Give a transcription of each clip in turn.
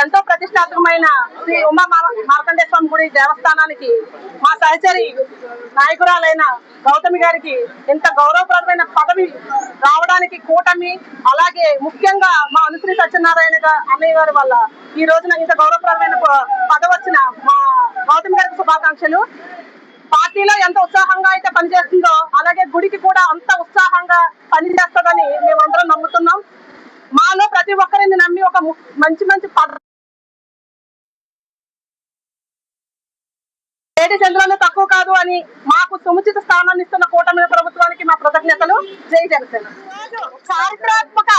ఎంతో ప్రతిష్టాత్మకమైన శ్రీ ఉమా మార్కండే స్వామి గుడి దేవస్థానానికి మా సహచరి నాయకురాలైన గౌతమి గారికి ఇంత గౌరవప్రదమైన పదవి రావడానికి కూటమి అలాగే ముఖ్యంగా మా అనుశ్రీ సత్యనారాయణ అన్నయ్య గారి వల్ల ఈ రోజున ఇంత గౌరవప్రదమైన పదవి వచ్చిన మా గౌతమి గారికి శుభాకాంక్షలు. పార్టీలో ఎంత ఉత్సాహంగా అయితే పనిచేస్తుందో అలాగే గుడికి కూడా అంత ఉత్సాహంగా పనిచేస్తుందని మేమందరం నమ్ముతున్నాం. మాలో ప్రతి ఒక్కరిని నమ్మి ఒక ము- మంచి మంచి పద లేడీస్ తక్కువ కాదు అని మాకు సముచిత స్థానాన్ని ఇస్తున్న కూటమి ప్రభుత్వానికి మా కృతజ్ఞతలు. జై జనసేన. చారిత్రాత్మక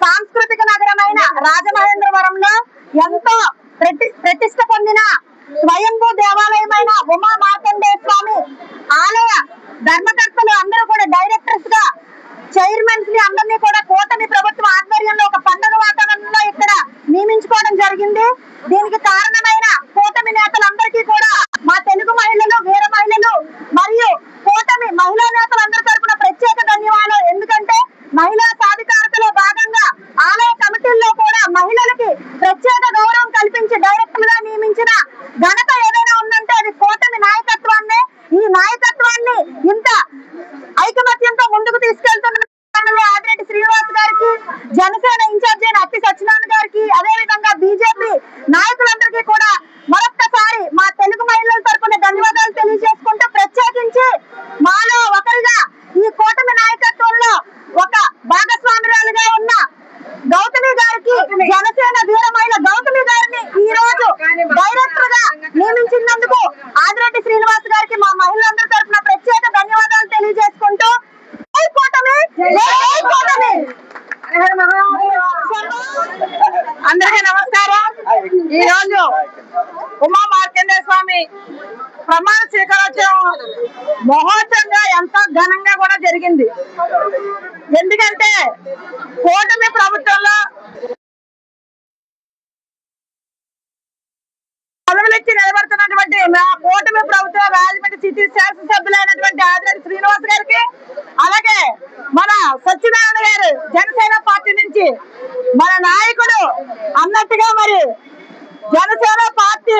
సాంస్కృతిక నగరమైన రాజమహేంద్రవరంలో ఎంతో ప్రతి- ప్రతిష్ట పొందిన స్వయంభూ దేవాలయమైన ఉమా మార్కండేయ స్వామి ఆలయ ధర్మకర్తలు అందరూ కూడా డైరెక్టర్స్గా చైర్మన్స్ని అందరినీ కూడా కూటమి ప్రభుత్వం ఆధ్వర్యంలో ఒక పండుగ వాతావరణంలో ఇక్కడ నియమించుకోవడం జరిగింది దీనికి కారణమైన కూటమి నేతలందరికీ కూడా మా తెలుగు మహిళలు వీర మహిళలు మరియు కూటమి మహిళా నేతలందరి తరపున ప్రత్యేక ధన్యవాదాలు ఎందుకంటే మహిళా సాధికారతలో భాగంగా ఆలయ కమిటీల్లో కూడా మహిళలకి ప్రత్యేక గౌరవం కల్పించి డైరెక్టర్లుగా నియమించిన ఘనత ఏదైనా ఉందంటే అది కూటమి నాయకత్వాన్నే ఈ నాయకత్వాన్ని ఇంత ఐకమత్యంతో ముందుకు తీసుకెళ్తున్న క్రమంలో ఆదిరెడ్డి శ్రీనివాస్ గారికి జనసేన ఇన్ఛార్జ్ అయిన అత్తి సత్యనారాయణ గారికి అదే విధంగా బీజేపీ నాయకులందరికీ కూడా మరొక్కసారి మా తెలుగు మహిళల తరపున ధన్యవాదాలు తెలియజేసుకుంటూ ప్రత్యేకించి మాలో ఒకరిగా ఈ కూటమి నాయకత్వంలో ఒక భాగస్వామ్యురాలుగా ఉన్న గౌతమి గారికి జనసేన వీరమైన గౌతమి గారిని ఈ రోజు డైరెక్టర్గా నియమించినందుకు ఆదిరెడ్డి శ్రీనివాస్ గారికి మా మహిళలందరి తరఫున ప్రత్యేక ధన్యవాదాలు తెలియజేసుకుంటూ జై కూటమి జై కూటమి అందరికీ నమస్కారం. ఈ రోజు ఉమా మార్కండే స్వామి ప్రమాణ స్వీకారోత్సవం మహోత్సవంగా ఎంతో ఘనంగా కూడా జరిగింది. ఎందుకంటే కూటమి ప్రభుత్వంలో పదవులిచ్చి నిలబడుతున్నటువంటి మా కూటమి ప్రభుత్వ రాజమండ్రి సిటీ శాసనసభ్యులైనటువంటి ఆదిరెడ్డి శ్రీనివాస్ గారికి అలాగే మన సత్యనారాయణ గారు జనసేన పార్టీ నుంచి మన నాయకుడు అన్నట్టుగా మరి జనసేన పార్టీ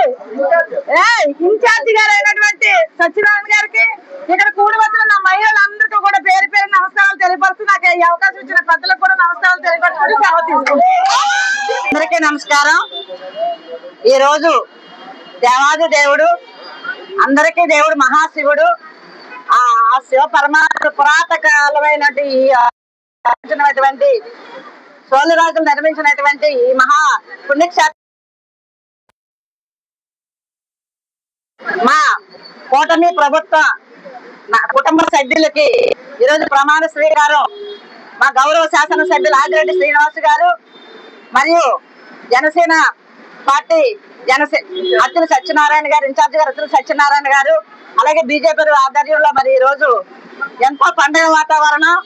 ఏ ఇన్ఛార్జి గారు అయినటువంటి సత్యనారాయణ గారికి ఇక్కడ కూడి వచ్చిన నా మహిళలందరికీ కూడా పేరు పేరు నమస్కారాలు తెలియపరుస్తూ నాకు ఈ అవకాశం ఇచ్చిన పెద్దలకు కూడా నమస్కారాలు తెలియపరుస్తూ సెలవు తీసుకుంటాను అందరికీ నమస్కారం. ఈ రోజు దేవాది దేవుడు అందరికీ దేవుడు మహాశివుడు ఆ శివ పరమాత్మ పురాత కాలమైనటువంటి ఈ నిర్మించినటువంటి సోళరాజులు నిర్మించినటువంటి ఈ మహా పుణ్యక్షేత్ర మా కూటమి ప్రభుత్వ కుటుంబ సభ్యులకి ఈరోజు ప్రమాణ స్వీకారం. మా గౌరవ శాసన సభ్యులు ఆదిరెడ్డి శ్రీనివాస్ గారు మరియు జనసేన పార్టీ జనసే అత్తిన సత్యనారాయణ గారు ఇన్ఛార్జ్ గారు అత్తిన సత్యనారాయణ గారు అలాగే బీజేపీ ఆధ్వర్యంలో మరి ఈ రోజు ఎంతో పండగ వాతావరణం.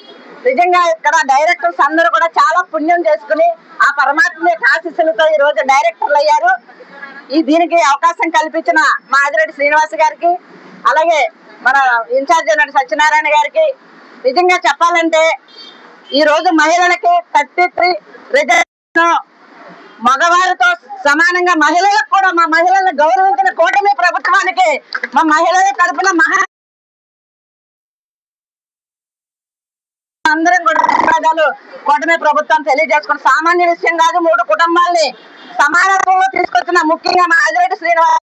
నిజంగా ఇక్కడ డైరెక్టర్స్ అందరూ కూడా చాలా పుణ్యం చేసుకుని ఆ పరమాత్మ యొక్క ఆశీస్సులతో ఈ రోజు డైరెక్టర్లు అయ్యారు. ఈ దీనికి అవకాశం కల్పించిన మా ఆదిరెడ్డి శ్రీనివాస్ గారికి అలాగే మన ఇన్ఛార్జ్ అయిన సత్యనారాయణ గారికి. నిజంగా చెప్పాలంటే ఈ రోజు మహిళలకి థర్టీ త్రీ రిజర్వేషన్ మగవారితో సమానంగా మహిళలకు కూడా మా మహిళలను గౌరవించిన కూటమి ప్రభుత్వానికి మా మహిళల తరఫున మహా అందరం కూడా ధన్యవాదాలు. కూటమి ప్రభుత్వం తెలియజేసుకుని సామాన్య విషయం కాదు మూడు కుటుంబాల్ని సమానత్వంలో తీసుకొచ్చిన ముఖ్యంగా మా ఆదిరెడ్డి శ్రీనివాస్